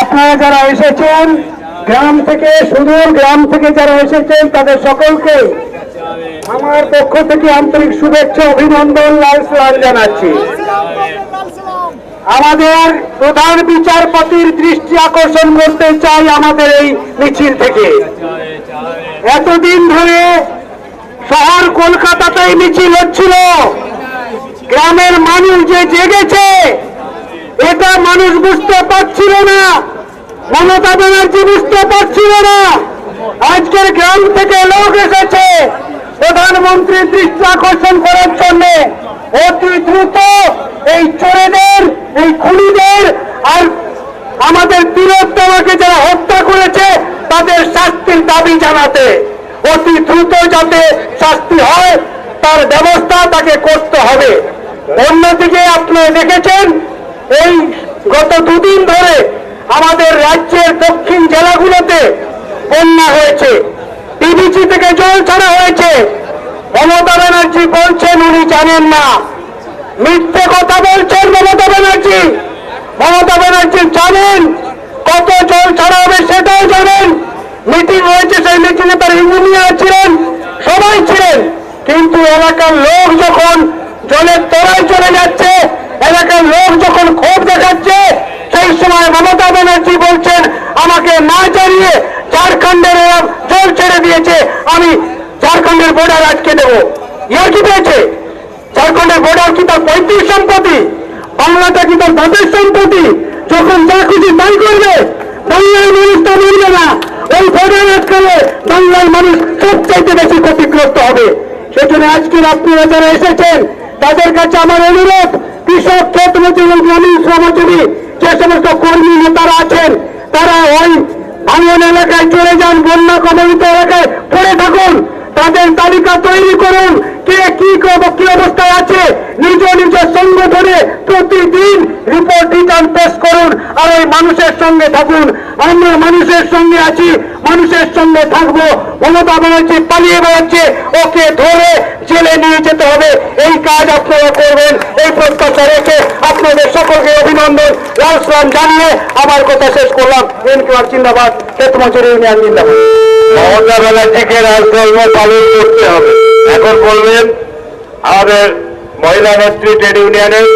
আপনারা যারা এসেছেন, গ্রাম থেকে সুদূর গ্রাম থেকে যারা এসেছেন, তাদের সকলকে আমার পক্ষ থেকে আন্তরিক শুভেচ্ছা, অভিনন্দন, লাল সালাম জানাচ্ছি। আমাদের প্রধান বিচারপতির দৃষ্টি আকর্ষণ করতে চাই আমাদের এই মিছিল থেকে। এতদিন ধরে শহর কলকাতাতেই মিছিল হচ্ছিল। গ্রামের মানুষ যে জেগেছে এটা মানুষ বুঝতে পারছিল না। মমতা ব্যানার্জি বুঝতে পারছিল না। আজকের গ্রাম থেকে লোক এসেছে প্রধানমন্ত্রীর দৃষ্টি আকর্ষণ করার জন্য। অতি দ্রুত এই চোরেদের, এই খুনিদের আর আমাদের বীরোত্তমাকে যারা হত্যা করেছে, তাদের শাস্তির দাবি জানাতে। অতি দ্রুত যাতে শাস্তি হয়, তার ব্যবস্থা তাকে করতে হবে। অন্যদিকে আপনি দেখেছেন এই গত দুদিন ধরে আমাদের রাজ্যের দক্ষিণ জেলাগুলোতে বন্যা হয়েছে। পিবিসি থেকে জল ছাড়া হয়েছে। মমতা ব্যানার্জি বলছেন, উনি জানেন না। মিথ্যে কথা বলছেন মমতা ব্যানার্জি। মমতা ব্যানার্জি জানেন কত জল ছাড়া হবে সেটাও জানেন। মিটিং হয়েছে, সেই মিটিংয়ে তার ইঞ্জিনিয়ার ছিলেন, সবাই ছিলেন। কিন্তু এলাকার লোক যখন জলের তলায় চলে যাচ্ছে এলাকার লোক যখন ক্ষোভ দেখাচ্ছে সেই সময় মমতা ব্যানার্জি বলছেন আমাকে না জানিয়ে ঝাড়খণ্ডের জল ছেড়ে দিয়েছে, আমি ঝাড়খণ্ডের বর্ডার আজকে দেবো। ইয়ার কি পেয়েছে? ঝাড়খণ্ডের বর্ডার কি তার পৈতৃক সম্পত্তি? বাংলাটা কি তার দাদের সম্পত্তি? যখন যা খুশি তাই করবে, বাংলার মানুষ তা মানবে না। ওই বর্ডার আটকালে বাংলার মানুষ সবচাইতে বেশি ক্ষতিগ্রস্ত হবে। সেজন্য আজকের আপনারা যারা এসেছেন, তাদের কাছে আমার অনুরোধ ভাঙন এলাকায় চলে যান, বন্যা কবলিত এলাকায় পড়ে থাকুন। তাদের তালিকা তৈরি করুন। কে কি কি অবস্থায় আছে? নিজ নিজ সংগঠনে প্রতিদিন রিপোর্ট রিটার্ন পেশ করুন আর ওই মানুষের সঙ্গে থাকুন। আমরা মানুষের সঙ্গে আছি, মানুষের সঙ্গে থাকব। মমতা ব্যানার্জি পালিয়ে বেড়াচ্ছে। ওকে ধরে জেলে নিয়ে যেতে হবে এই কাজ আপনারা করবেন কথা রেখে আপনাদের সকলকে অভিনন্দন। লাল সালাম জানিয়ে আমার কথা শেষ করলাম। এনকিউআর জিন্দাবাদ। ক্ষেত মজুরি ইউনিয়ন জিন্দাবাদ। মমতা থেকে রাজকর্ম পালন করতে হবে। এখন বলবেন, আমাদের মহিলা নেত্রী ট্রেড ইউনিয়নের